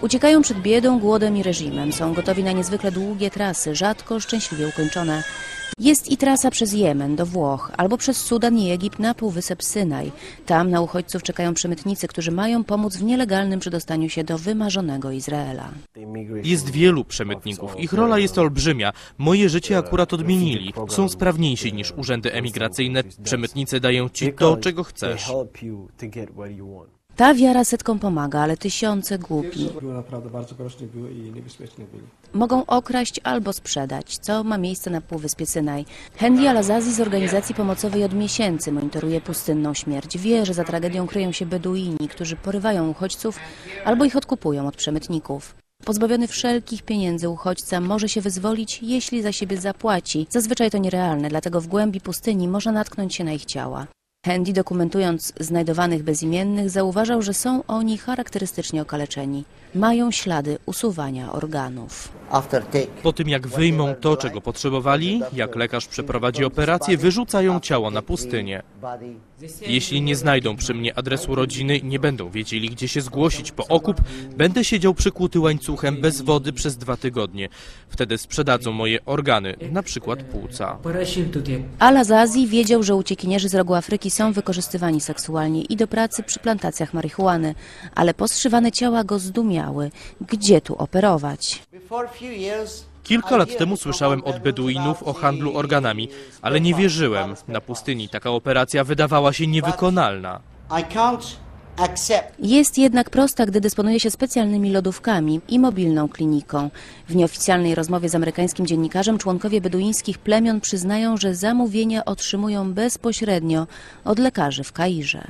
Uciekają przed biedą, głodem i reżimem. Są gotowi na niezwykle długie trasy, rzadko szczęśliwie ukończone. Jest i trasa przez Jemen do Włoch, albo przez Sudan i Egipt na półwysep Synaj. Tam na uchodźców czekają przemytnicy, którzy mają pomóc w nielegalnym przedostaniu się do wymarzonego Izraela. Jest wielu przemytników. Ich rola jest olbrzymia. Moje życie akurat odmienili. Są sprawniejsi niż urzędy emigracyjne. Przemytnicy dają ci to, czego chcesz. Ta wiara setkom pomaga, ale tysiące głupi. Były naprawdę bardzo groźni były i niebezpieczni byli. Mogą okraść albo sprzedać, co ma miejsce na Półwyspie Synaj. Hendy Al-Azazi z organizacji pomocowej od miesięcy monitoruje pustynną śmierć. Wie, że za tragedią kryją się Beduini, którzy porywają uchodźców albo ich odkupują od przemytników. Pozbawiony wszelkich pieniędzy uchodźca może się wyzwolić, jeśli za siebie zapłaci. Zazwyczaj to nierealne, dlatego w głębi pustyni można natknąć się na ich ciała. Handy dokumentując znajdowanych bezimiennych zauważał, że są oni charakterystycznie okaleczeni. Mają ślady usuwania organów. Po tym jak wyjmą to, czego potrzebowali, jak lekarz przeprowadzi operację, wyrzucają ciało na pustynię. Jeśli nie znajdą przy mnie adresu rodziny, nie będą wiedzieli, gdzie się zgłosić po okup, będę siedział przykuty łańcuchem bez wody przez dwa tygodnie. Wtedy sprzedadzą moje organy, na przykład płuca. Al-Azazi wiedział, że uciekinierzy z rogu Afryki są wykorzystywani seksualnie i do pracy przy plantacjach marihuany, ale poszywane ciała go zdumiały. Gdzie tu operować? Kilka lat temu słyszałem od Beduinów o handlu organami, ale nie wierzyłem. Na pustyni taka operacja wydawała się niewykonalna. Jest jednak prosta, gdy dysponuje się specjalnymi lodówkami i mobilną kliniką. W nieoficjalnej rozmowie z amerykańskim dziennikarzem członkowie beduińskich plemion przyznają, że zamówienia otrzymują bezpośrednio od lekarzy w Kairze.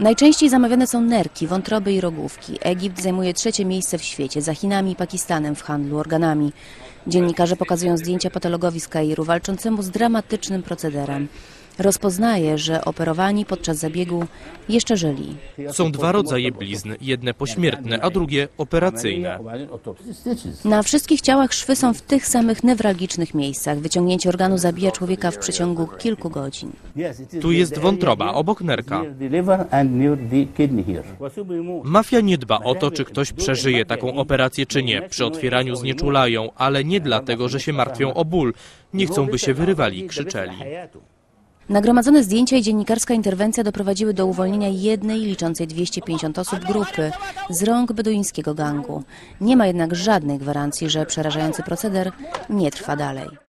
Najczęściej zamawiane są nerki, wątroby i rogówki. Egipt zajmuje trzecie miejsce w świecie, za Chinami i Pakistanem w handlu organami. Dziennikarze pokazują zdjęcia patologowi z Kairu, walczącemu z dramatycznym procederem. Rozpoznaje, że operowani podczas zabiegu jeszcze żyli. Są dwa rodzaje blizn, jedne pośmiertne, a drugie operacyjne. Na wszystkich ciałach szwy są w tych samych newralgicznych miejscach. Wyciągnięcie organu zabija człowieka w przeciągu kilku godzin. Tu jest wątroba, obok nerka. Mafia nie dba o to, czy ktoś przeżyje taką operację, czy nie. Przy otwieraniu znieczulają, ale nie dlatego, że się martwią o ból. Nie chcą, by się wyrywali i krzyczeli. Nagromadzone zdjęcia i dziennikarska interwencja doprowadziły do uwolnienia jednej liczącej 250 osób grupy z rąk beduińskiego gangu. Nie ma jednak żadnej gwarancji, że przerażający proceder nie trwa dalej.